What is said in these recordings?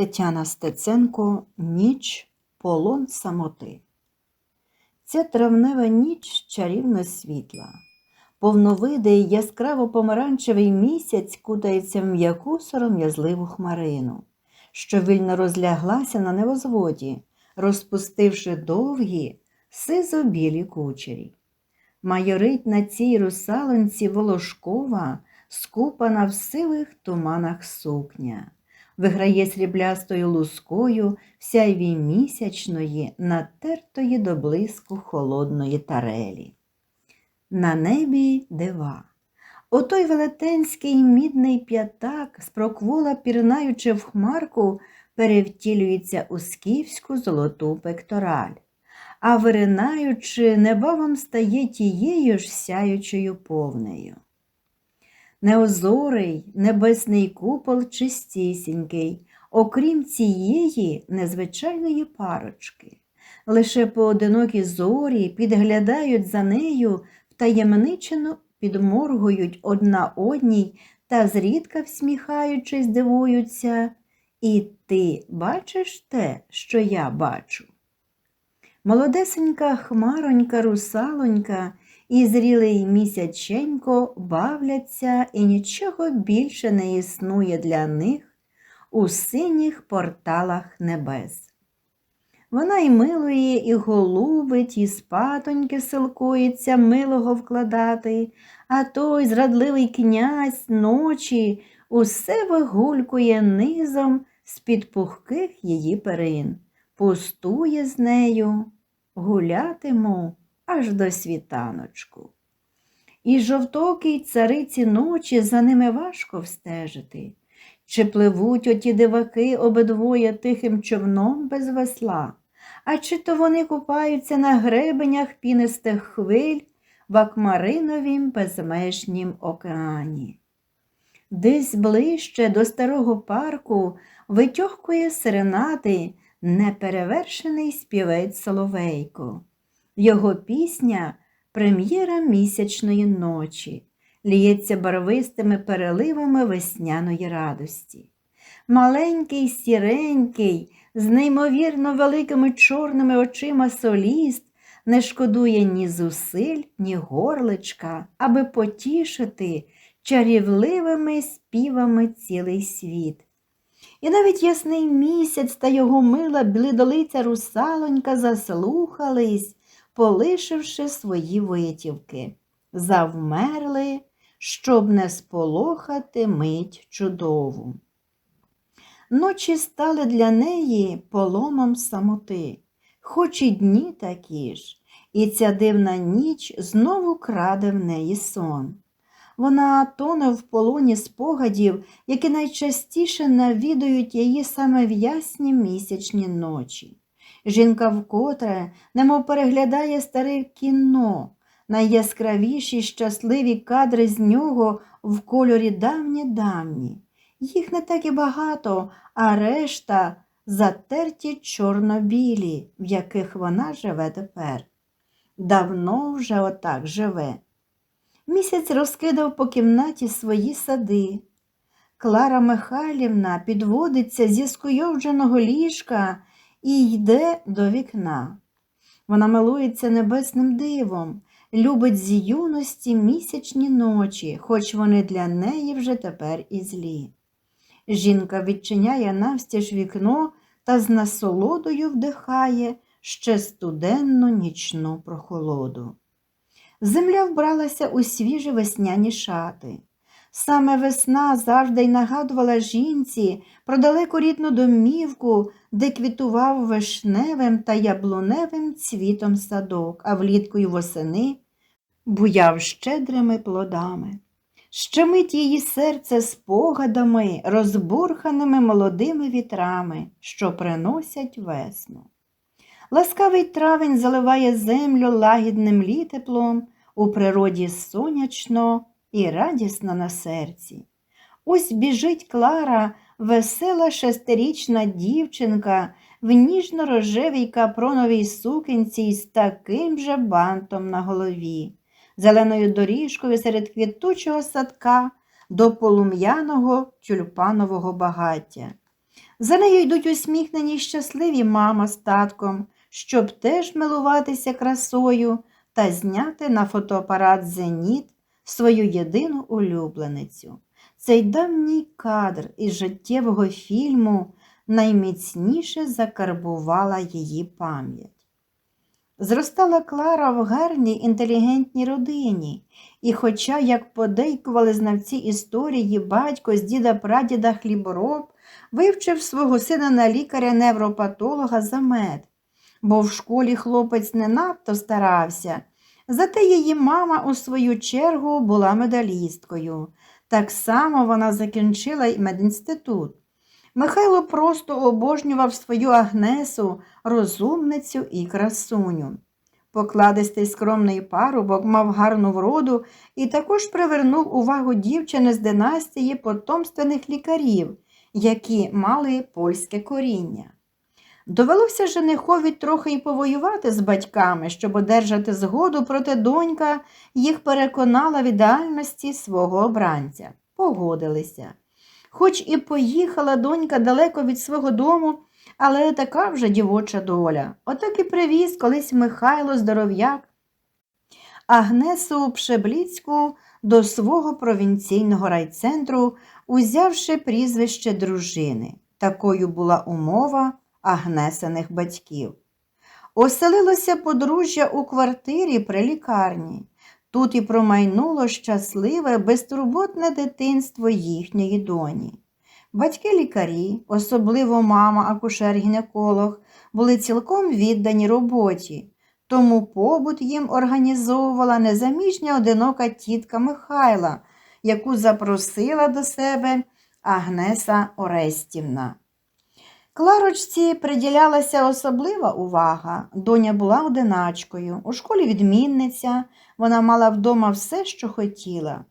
Тетяна Стеценко Ніч полон самоти. Ця травнева ніч чарівно світла. Повновидий яскраво помаранчевий місяць кутається в м'яку сором'язливу хмарину, що вільно розляглася на невозводі, розпустивши довгі, сизо-білі кучері. Майорить на цій русалонці волошкова, скупана в сивих туманах сукня виграє сріблястою лускою в сяйві місячної, натертої до блиску холодної тарелі. На небі дива. Отой велетенський мідний п'ятак, спроквола пірнаючи в хмарку, перевтілюється у скіфську золоту пектораль, а виринаючи, небавом стає тією ж сяючою повнею. Неозорий небесний купол чистісінький, окрім цієї незвичайної парочки. Лише поодинокі зорі підглядають за нею, втаємничено підморгують одна одній та зрідка всміхаючись, дивуються. І ти бачиш те, що я бачу. Молодесенька хмаронька русалонька і зрілий місяченько бавляться, і нічого більше не існує для них у синіх порталах небес. Вона і милує, і голубить, і спатоньки силкується милого вкладати, а той зрадливий князь ночі усе вигулькує низом з-під пухких її перин, пустує з нею, гулятиму аж до світаночку. І жовтокій цариці ночі за ними важко встежити, чи пливуть оті диваки обидвоє тихим човном без весла, а чи то вони купаються на гребенях пінистих хвиль в акмариновім безмежнім океані. Десь ближче до старого парку витьохкує серенади неперевершений співець Соловейко. Його пісня прем'єра місячної ночі, ліється барвистими переливами весняної радості. Маленький, сіренький, з неймовірно великими чорними очима соліст не шкодує ні зусиль, ні горличка, аби потішити чарівливими співами цілий світ. І навіть ясний місяць та його мила блидолиця русалонька заслухались полишивши свої витівки, завмерли, щоб не сполохати мить чудову. Ночі стали для неї поломом самоти, хоч і дні такі ж, і ця дивна ніч знову краде в неї сон. Вона тоне в полоні спогадів, які найчастіше навідують її саме в ясні місячні ночі. Жінка вкотре, немов переглядає старе кіно, найяскравіші щасливі кадри з нього в кольорі давні-давні. Їх не так і багато, а решта затерті чорно-білі, в яких вона живе тепер. Давно вже отак живе. Місяць розкидав по кімнаті свої сади. Клара Михайлівна підводиться зі скуйовдженого ліжка і йде до вікна. Вона милується небесним дивом, любить з юності місячні ночі, хоч вони для неї вже тепер і злі. Жінка відчиняє навстіж вікно та з насолодою вдихає ще студенну нічну прохолоду. Земля вбралася у свіжі весняні шати. Саме весна завжди й нагадувала жінці про далеку рідну домівку, де квітував вишневим та яблуневим цвітом садок, а влітку й восени буяв щедрими плодами. Щемить її серце спогадами, розбурханими молодими вітрами, що приносять весну. Ласкавий травень заливає землю лагідним літеплом, у природі сонячно і радісно на серці. Ось біжить Клара, весела шестирічна дівчинка в ніжно-рожевій капроновій сукенці з таким же бантом на голові, зеленою доріжкою серед квітучого садка до полум'яного тюльпанового багаття. За нею йдуть усміхнені щасливі мама з татком, щоб теж милуватися красою та зняти на фотоапарат Зеніт свою єдину улюбленицю. Цей давній кадр із життєвого фільму найміцніше закарбувала її пам'ять. Зростала Клара в гарній інтелігентній родині, і хоча, як подейкували знавці історії, батько з діда прадіда хлібороб вивчив свого сина на лікаря-невропатолога за мед, бо в школі хлопець не надто старався. Зате її мама, у свою чергу, була медалісткою. Так само вона закінчила й медінститут. Михайло просто обожнював свою Агнесу, розумницю і красуню. Покладистий скромний парубок мав гарну вроду і також привернув увагу дівчини з династії потомственних лікарів, які мали польське коріння. Довелося женихові трохи й повоювати з батьками, щоб одержати згоду, проте донька їх переконала в ідеальності свого обранця. Погодилися. Хоч і поїхала донька далеко від свого дому, але така вже дівоча доля. Отак і привіз колись Михайло Здоров'як Агнесу Пшебліцьку до свого провінційного райцентру, узявши прізвище дружини. Такою була умова Агнесених батьків. Оселилося подружжя у квартирі при лікарні. Тут і промайнуло щасливе, безтурботне дитинство їхньої доні. Батьки лікарі, особливо мама, акушер-гінеколог, були цілком віддані роботі, тому побут їм організовувала незаміжня одинока тітка Михайла, яку запросила до себе Агнеса Орестівна. Кларочці приділялася особлива увага. Доня була одиначкою, у школі відмінниця, вона мала вдома все, що хотіла.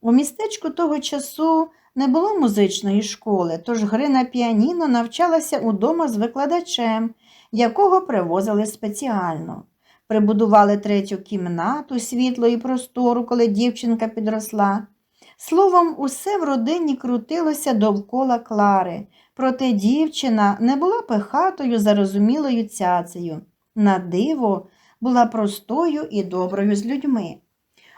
У містечку того часу не було музичної школи, тож гри на піаніно навчалася удома з викладачем, якого привозили спеціально. Прибудували третю кімнату світло і простору, коли дівчинка підросла. Словом, усе в родині крутилося довкола Клари, проте дівчина не була пихатою, зарозумілою цяцею. На диво була простою і доброю з людьми.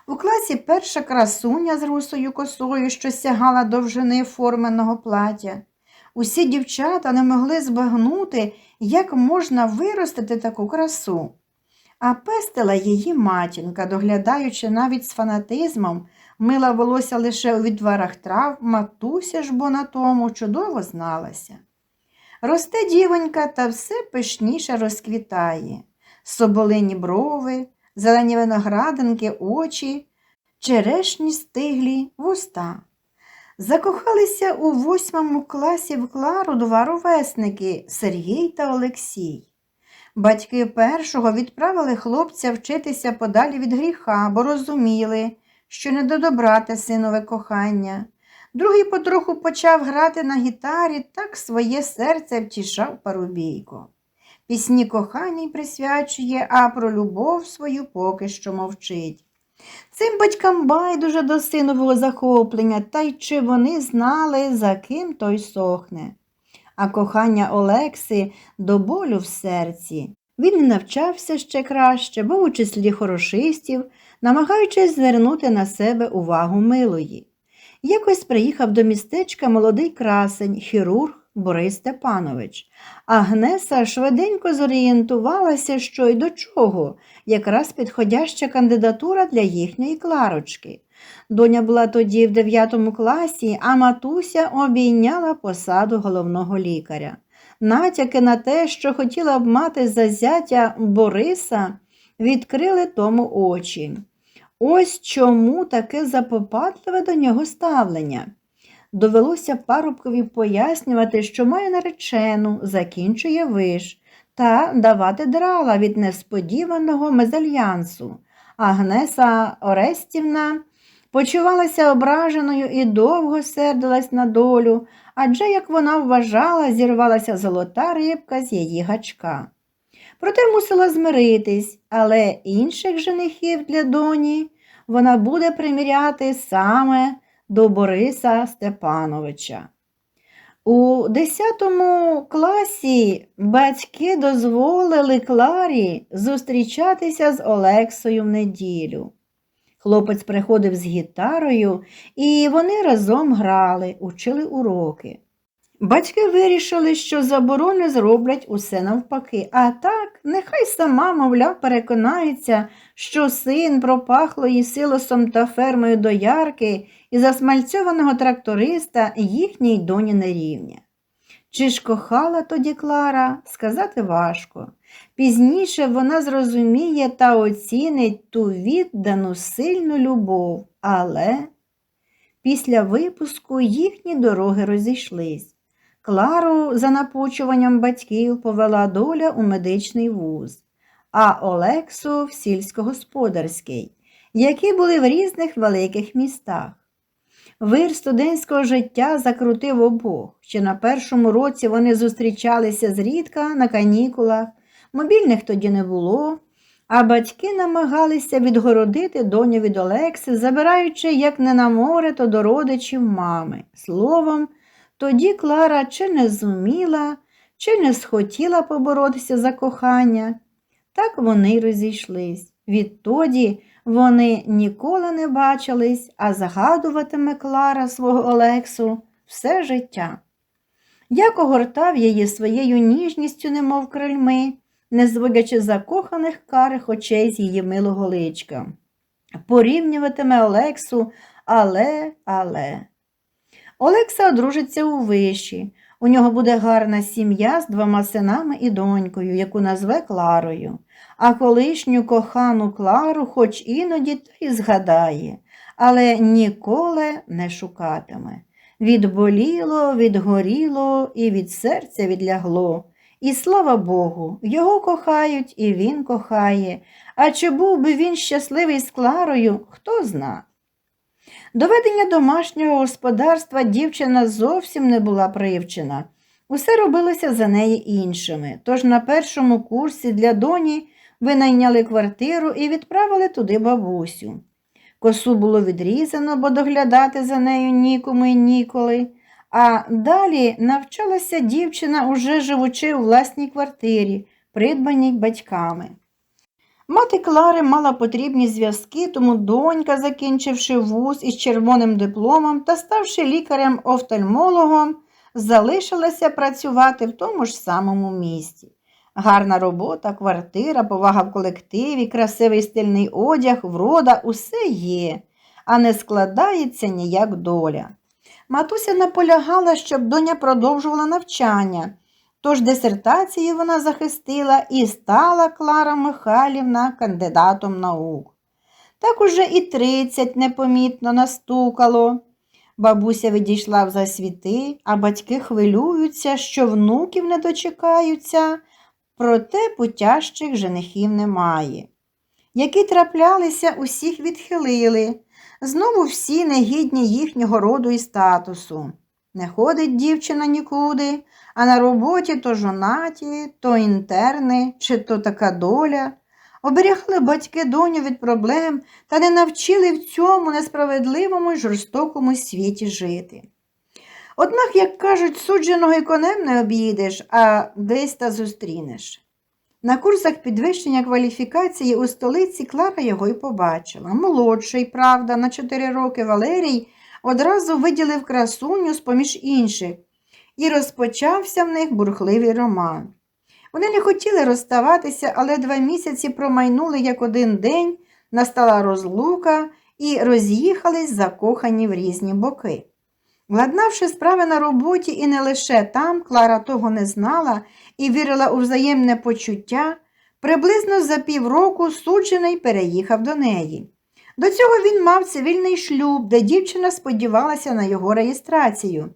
У класі перша красуня з русою косою, що сягала довжини форменого плаття. Усі дівчата не могли збагнути, як можна виростити таку красу. А пестила її матінка, доглядаючи навіть з фанатизмом, мила волосся лише у відварах трав, матуся ж бо на тому чудово зналася. Росте дівонька та все пишніше розквітає, соболині брови, зелені виноградинки, очі, черешні стиглі вуста. Закохалися у восьмому класі в Клару два ровесники Сергій та Олексій. Батьки першого відправили хлопця вчитися подалі від гріха, бо розуміли, що не до добра те синове кохання. Другий потроху почав грати на гітарі, так своє серце втішав парубійко. Пісні кохання й присвячує, а про любов свою поки що мовчить. Цим батькам байдуже до синового захоплення, та й чи вони знали, за ким той сохне. А кохання Олекси до болю в серці. Він навчався ще краще, був у числі хорошистів, намагаючись звернути на себе увагу милої. Якось приїхав до містечка молодий красень, хірург Борис Степанович. Агнеса швиденько зорієнтувалася, що й до чого, якраз підходяща кандидатура для їхньої кларочки. Доня була тоді в 9 класі, а матуся обійняла посаду головного лікаря. Натяки на те, що хотіла б мати зазятя Бориса, відкрили тому очі. Ось чому таке запопадливе до нього ставлення. Довелося парубкові пояснювати, що має наречену, закінчує виш, та давати драла від несподіваного мезальянсу. Агнеса Орестівна почувалася ображеною і довго сердилась на долю, адже, як вона вважала, зірвалася золота рибка з її гачка. Проте мусила змиритись, але інших женихів для доні вона буде приміряти саме до Бориса Степановича. У 10 класі батьки дозволили Кларі зустрічатися з Олексою в неділю. Хлопець приходив з гітарою, і вони разом грали, учили уроки. Батьки вирішили, що заборони зроблять усе навпаки, а так нехай сама, мовляв, переконається, що син пропахлої силосом та фермою доярки і засмальцьованого тракториста їхній доні не рівня. Чи ж кохала тоді Клара, сказати важко. Пізніше вона зрозуміє та оцінить ту віддану сильну любов, але після випуску їхні дороги розійшлись. Клару за напучуванням батьків повела доля у медичний вуз, а Олексу в сільськогосподарський, які були в різних великих містах. Вир студентського життя закрутив обох. Ще на першому році вони зустрічалися зрідка на канікулах, мобільних тоді не було, а батьки намагалися відгородити доню від Олекси, забираючи як не на море, то до родичів мами. Словом, тоді Клара чи не зуміла, чи не схотіла поборотися за кохання. Так вони й розійшлись. Відтоді вони ніколи не бачились, а згадуватиме Клара свого Олексу все життя. Як огортав її своєю ніжністю, немов крильми, не зводячи закоханих карих очей з її милого личка. Порівнюватиме Олексу, але, але. Олекса одружиться у виші. У нього буде гарна сім'я з двома синами і донькою, яку назве Кларою, а колишню кохану Клару хоч іноді то й згадає, але ніколи не шукатиме. Відболіло, відгоріло і від серця відлягло. І слава Богу, його кохають, і він кохає. А чи був би він щасливий з Кларою, хто зна. До ведення домашнього господарства дівчина зовсім не була привчена. Усе робилося за неї іншими. Тож на першому курсі для доні винайняли квартиру і відправили туди бабусю. Косу було відрізано, бо доглядати за нею нікому й ніколи. А далі навчалася дівчина, уже живучи у власній квартирі, придбаній батьками. Мати Клари мала потрібні зв'язки, тому донька, закінчивши вуз із червоним дипломом та ставши лікарем-офтальмологом, залишилася працювати в тому ж самому місті. Гарна робота, квартира, повага в колективі, красивий стильний одяг, врода усе є, а не складається ніяк доля. Матуся наполягала, щоб доня продовжувала навчання. Тож дисертації вона захистила і стала Клара Михайлівна кандидатом наук. Так уже і тридцять непомітно настукало. Бабуся відійшла в засвіти, а батьки хвилюються, що внуків не дочекаються, проте путящих женихів немає. Які траплялися, усіх відхилили. Знову всі негідні їхнього роду і статусу. Не ходить дівчина нікуди, а на роботі то жонаті, то інтерни, чи то така доля. Оберігали батьки доню від проблем та не навчили в цьому несправедливому й жорстокому світі жити. Однак, як кажуть, судженого і конем не об'їдеш, а десь та зустрінеш. На курсах підвищення кваліфікації у столиці Клара його й побачила. Молодший, правда, на 4 роки Валерій одразу виділив красуню з поміж інших, і розпочався в них бурхливий роман. Вони не хотіли розставатися, але два місяці промайнули як один день, настала розлука і роз'їхались закохані в різні боки. Владнавши справи на роботі і не лише там, Клара того не знала і вірила у взаємне почуття, приблизно за півроку суджений переїхав до неї. До цього він мав цивільний шлюб, де дівчина сподівалася на його реєстрацію.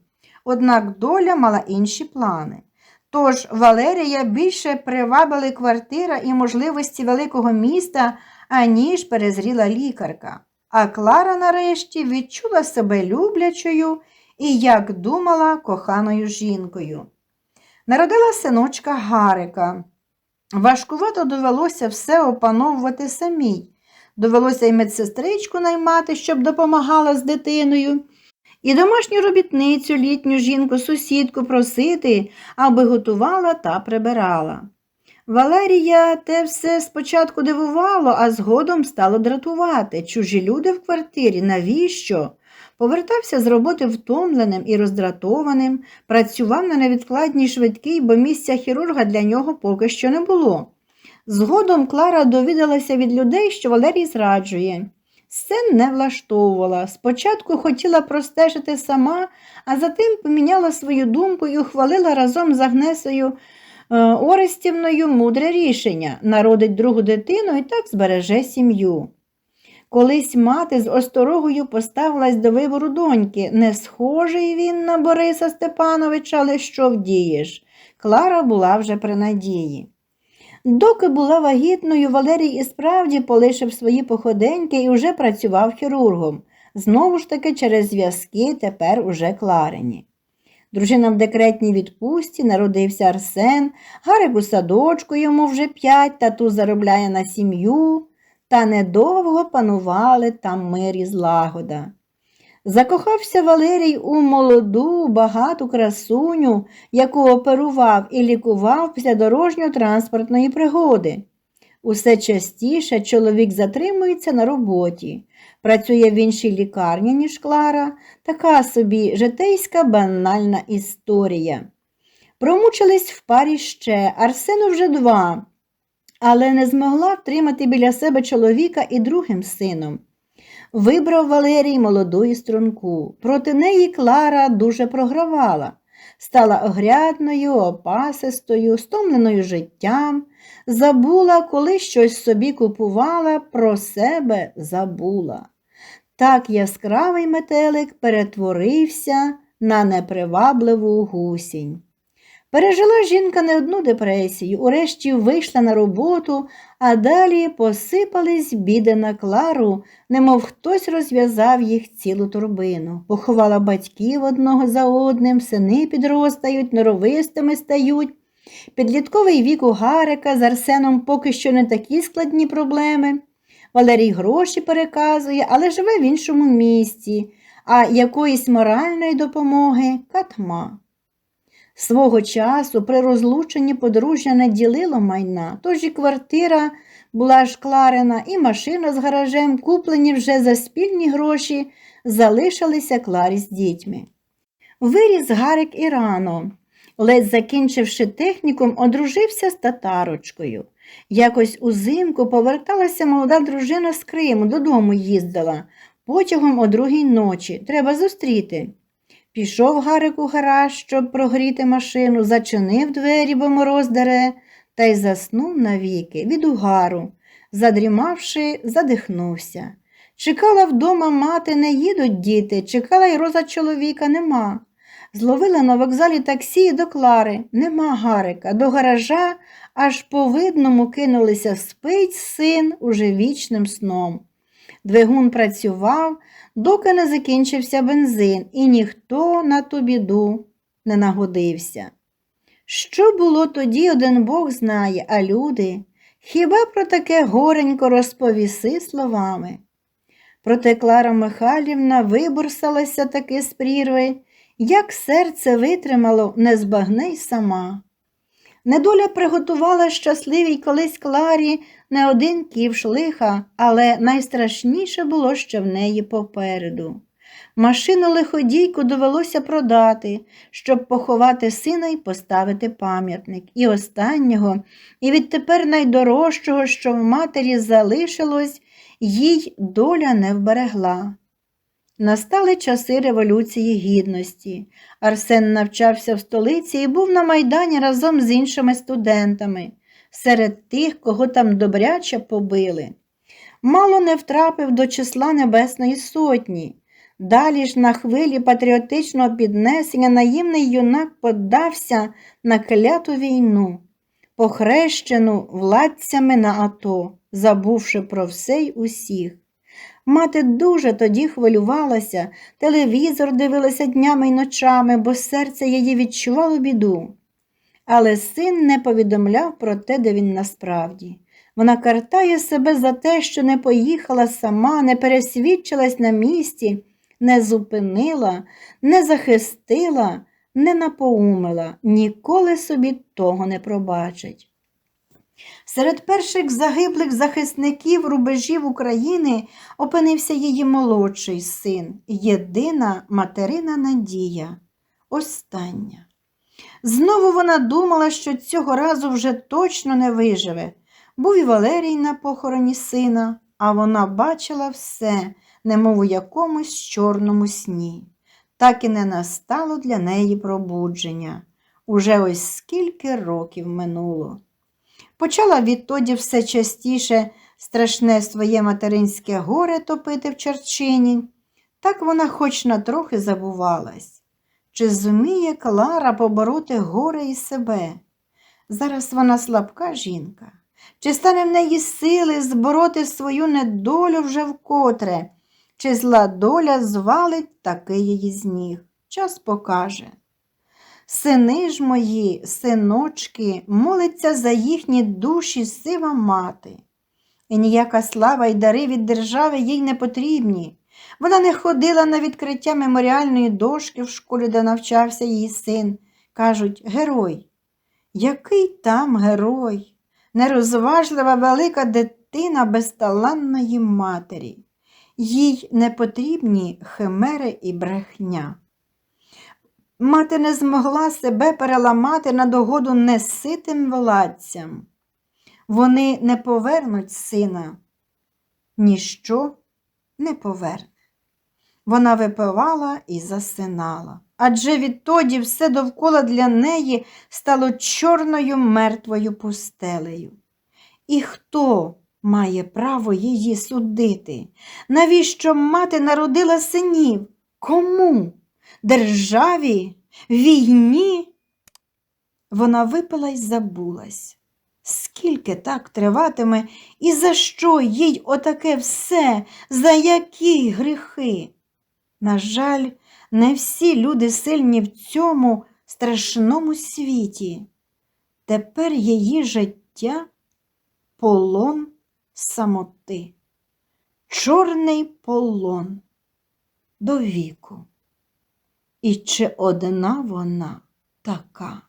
Однак доля мала інші плани. Тож Валерія більше привабили квартира і можливості великого міста, аніж перезріла лікарка. А Клара нарешті відчула себе люблячою і, як думала, коханою жінкою. Народила синочка Гарика. Важкувато довелося все опановувати самій. Довелося й медсестричку наймати, щоб допомагала з дитиною, і домашню робітницю літню жінку сусідку просити, аби готувала та прибирала. Валерія те все спочатку дивувало, а згодом стало дратувати. Чужі люди в квартирі, навіщо? Повертався з роботи втомленим і роздратованим, працював на невідкладній швидкій, бо місця хірурга для нього поки що не було. Згодом Клара довідалася від людей, що Валерій зраджує. Це не влаштовувала. Спочатку хотіла простежити сама, а затим поміняла свою думку і ухвалила разом з Агнесою е, Орестівною мудре рішення народить другу дитину і так збереже сім'ю. Колись мати з осторогою поставилась до вибору доньки. Не схожий він на Бориса Степановича, але що вдієш? Клара була вже при надії. Доки була вагітною, Валерій і справді полишив свої походеньки і вже працював хірургом. Знову ж таки, через зв'язки тепер уже Кларині. Дружина в декретній відпустці, народився Арсен, Гарик у садочку йому вже п'ять, тату заробляє на сім'ю, та недовго панували там мир і злагода. Закохався Валерій у молоду, багату красуню, яку оперував і лікував після дорожньо-транспортної пригоди. Усе частіше чоловік затримується на роботі, працює в іншій лікарні, ніж Клара, така собі житейська банальна історія. Промучились в парі ще, Арсену вже два, але не змогла втримати біля себе чоловіка і другим сином. Вибрав Валерій молоду і струнку. Проти неї Клара дуже програвала, стала огрядною, опасистою, стомленою життям, забула, коли щось собі купувала, про себе забула. Так яскравий метелик перетворився на непривабливу гусінь. Пережила жінка не одну депресію, урешті вийшла на роботу, а далі посипались біди на Клару, немов хтось розв'язав їх цілу турбину. Поховала батьків одного за одним, сини підростають, норовистими стають. Підлітковий вік у Гарика з Арсеном поки що не такі складні проблеми. Валерій гроші переказує, але живе в іншому місці, а якоїсь моральної допомоги катма. Свого часу при розлученні подружжя не ділило майна, тож і квартира була шкларена, і машина з гаражем, куплені вже за спільні гроші, залишилися Кларі з дітьми. Виріс Гарик і рано. Ледь закінчивши технікум, одружився з татарочкою. Якось узимку поверталася молода дружина з Криму, додому їздила. Потягом о другій ночі. Треба зустріти. Пішов Гарик у гараж, щоб прогріти машину, зачинив двері, бо мороз дере, та й заснув навіки від угару. Задрімавши, задихнувся. Чекала вдома мати, не їдуть діти, чекала й роза чоловіка нема. Зловила на вокзалі таксі до Клари, нема Гарика, до гаража аж по видному кинулися спить син уже вічним сном. Двигун працював, доки не закінчився бензин, і ніхто на ту біду не нагодився. Що було тоді, один Бог знає, а люди хіба про таке горенько розповіси словами? Проте Клара Михайлівна виборсалася таки з прірви, як серце витримало, не збагне й сама. Недоля приготувала щасливій колись Кларі не один ківш лиха, але найстрашніше було ще в неї попереду. Машину лиходійку довелося продати, щоб поховати сина і поставити пам'ятник. І останнього, і відтепер найдорожчого, що в матері залишилось, їй доля не вберегла. Настали часи Революції Гідності. Арсен навчався в столиці і був на Майдані разом з іншими студентами, серед тих, кого там добряче побили. Мало не втрапив до числа Небесної Сотні. Далі ж на хвилі патріотичного піднесення наївний юнак подався на кляту війну, похрещену владцями на АТО, забувши про все й усіх. Мати дуже тоді хвилювалася, телевізор дивилася днями й ночами, бо серце її відчувало біду. Але син не повідомляв про те, де він насправді. Вона картає себе за те, що не поїхала сама, не пересвідчилась на місці, не зупинила, не захистила, не напоумила, ніколи собі того не пробачить. Серед перших загиблих захисників рубежів України опинився її молодший син, єдина материна надія, остання. Знову вона думала, що цього разу вже точно не виживе. Був і Валерій на похороні сина, а вона бачила все, немов у якомусь чорному сні. Так і не настало для неї пробудження. Уже ось скільки років минуло. Почала відтоді все частіше страшне своє материнське горе топити в черчині. Так вона хоч на трохи забувалась. Чи зуміє Клара побороти горе і себе? Зараз вона слабка жінка. Чи стане в неї сили збороти свою недолю вже вкотре, чи зла доля звалить таки її з ніг? Час покаже. Сини ж мої, синочки, молиться за їхні душі сива мати. І ніяка слава й дари від держави їй не потрібні. Вона не ходила на відкриття меморіальної дошки в школі, де навчався її син. Кажуть, герой. Який там герой? Нерозважлива велика дитина безталанної матері. Їй не потрібні химери і брехня. Мати не змогла себе переламати на догоду неситим владцям. Вони не повернуть сина, ніщо не поверне. Вона випивала і засинала, адже відтоді все довкола для неї стало чорною мертвою пустелею. І хто має право її судити? Навіщо мати народила синів? Кому? Державі? Війні? Вона випила й забулась. Скільки так триватиме і за що їй отаке все, за які гріхи? На жаль, не всі люди сильні в цьому страшному світі. Тепер її життя полон самоти, чорний полон до віку. І чи одна вона така?